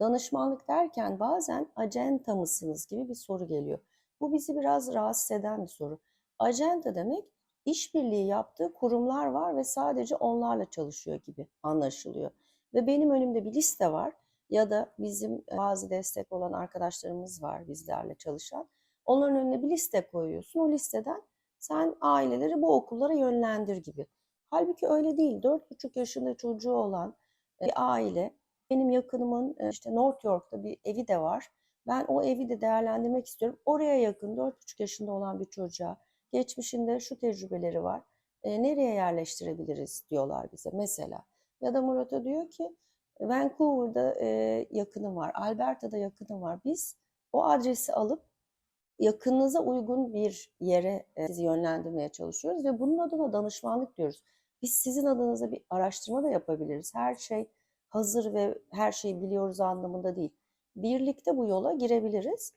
Danışmanlık derken bazen acenta mısınız gibi bir soru geliyor. Bu bizi biraz rahatsız eden bir soru. Acenta demek işbirliği yaptığı kurumlar var ve sadece onlarla çalışıyor gibi anlaşılıyor. Ve benim önümde bir liste var ya da bizim e, bazı destek olan arkadaşlarımız var bizlerle çalışan. Onların önüne bir liste koyuyorsun. O listeden sen aileleri bu okullara yönlendir gibi. Halbuki öyle değil. 4,5 yaşında çocuğu olan e, bir aile, benim yakınımın e, işte North York'ta bir evi de var. Ben o evi de değerlendirmek istiyorum. Oraya yakın 4,5 yaşında olan bir çocuğa geçmişinde şu tecrübeleri var. E, nereye yerleştirebiliriz diyorlar bize mesela. Ya da Murat'a diyor ki Vancouver'da e, yakınım var, Alberta'da yakınım var. Biz o adresi alıp yakınınıza uygun bir yere e, sizi yönlendirmeye çalışıyoruz ve bunun adına danışmanlık diyoruz. Biz sizin adınıza bir araştırma da yapabiliriz. Her şey hazır ve her şeyi biliyoruz anlamında değil. Birlikte bu yola girebiliriz.